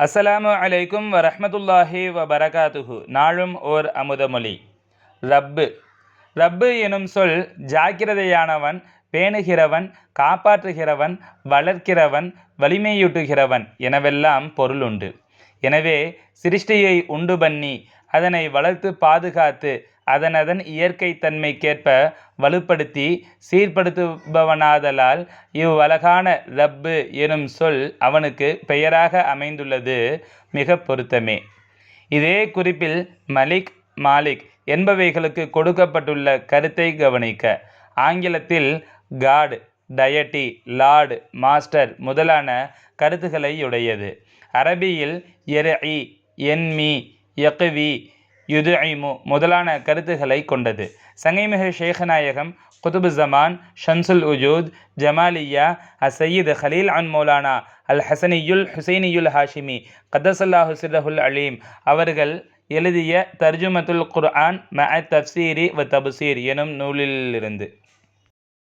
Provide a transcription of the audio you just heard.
அஸ்ஸலாமு அலைக்கும் வரஹ்மத்துல்லாஹி வபரகாத்துஹு. நாளும் ஓர் அமுதமொழி. ரப்பு. ரப்பு எனும் சொல் ஜாக்கிரதையானவன் பேணுகிறவன் காப்பாற்றுகிறவன் வளர்க்கிறவன் வலிமையூட்டுகிறவன் எனவெல்லாம் பொருளுண்டு எனவே சிருஷ்டியை உண்டு பண்ணி அதனை வளர்த்து பாதுகாத்து அதனதன் இயற்கை தன்மைக்கேற்ப வலுப்படுத்தி சீர்படுத்துபவனாதலால் இவ்வழகான ரப்பு எனும் சொல் அவனுக்கு பெயராக அமைந்துள்ளது. மிக பொருத்தமே. இதே குறிப்பில் மலிக் மாலிக் என்பவைகளுக்கு கொடுக்கப்பட்டுள்ள கருத்தை கவனிக்க. ஆங்கிலத்தில் காட் டயட்டி லார்டு மாஸ்டர் முதலான கருத்துக்களை அரபியில் எர்இ என்மி யக்வி யுதுஇமு முதலான கருத்துக்களை கொண்டது. சங்கைமிகு ஷேகநாயகம் குதுபு ஜமான் ஷன்சுல் உஜூத் ஜமாலியா அசையீத் ஹலீல் அன் மௌலானா அல் ஹசனியுல் ஹுசைனியுல் ஹாஷிமி கத்தசல்லாஹு சிரஹுல் அலீம் அவர்கள் எழுதிய தர்ஜுமத்துல் குர்ஆன் ம தப்சீரி வ தப்சீர் எனும் நூலிலிருந்து.